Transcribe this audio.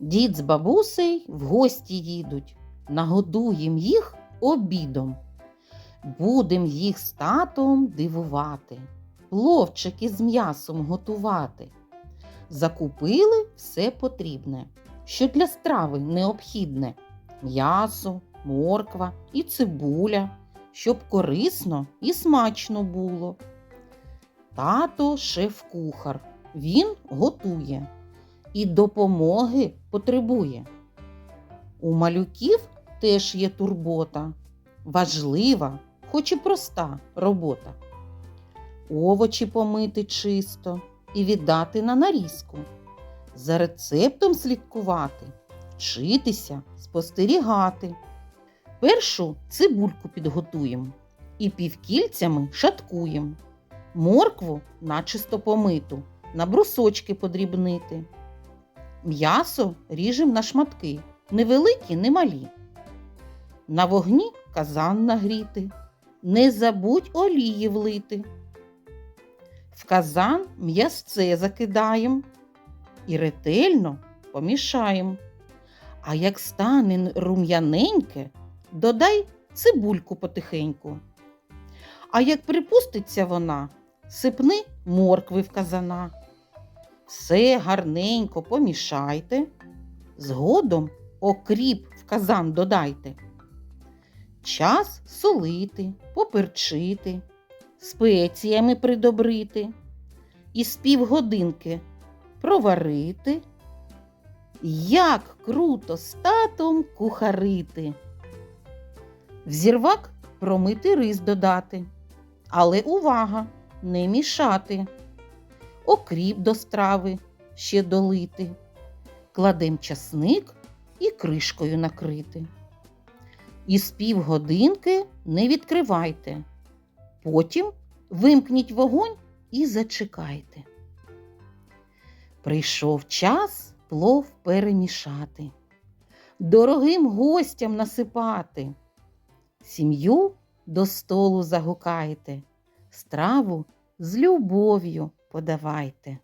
Дід з бабусею в гості їдуть, нагодуєм їх обідом. Будем їх з татом дивувати, пловчики з м'ясом готувати. Закупили все потрібне, що для страви необхідне: м'ясо, морква і цибуля, щоб корисно і смачно було. Тато шеф-кухар, він готує і допомоги потребує. У малюків теж є турбота, важлива, хоч і проста робота. Овочі помити чисто і віддати на нарізку, за рецептом слідкувати, вчитися, спостерігати. Першу цибульку підготуємо і півкільцями шаткуємо. Моркву начисто помиту, на брусочки подрібнити. М'ясо ріжем на шматки, невеликі, не малі. На вогні казан нагріти, не забудь олії влити. В казан м'ясце закидаєм і ретельно помішаєм. А як стане рум'яненьке, додай цибульку потихеньку. А як припуститься вона, сипни моркви в казана. Все гарненько помішайте, згодом окріп в казан додайте. Час солити, поперчити, спеціями придобрити і з півгодинки проварити. Як круто з татом кухарити. В зірвак промити рис додати. Але увага! Не мішати. Окріп до страви ще долити. Кладем часник і кришкою накрити. І з півгодинки не відкривайте. Потім вимкніть вогонь і зачекайте. Прийшов час плов перемішати, дорогим гостям насипати. Сім'ю до столу загукайте, страву з любов'ю подавайте.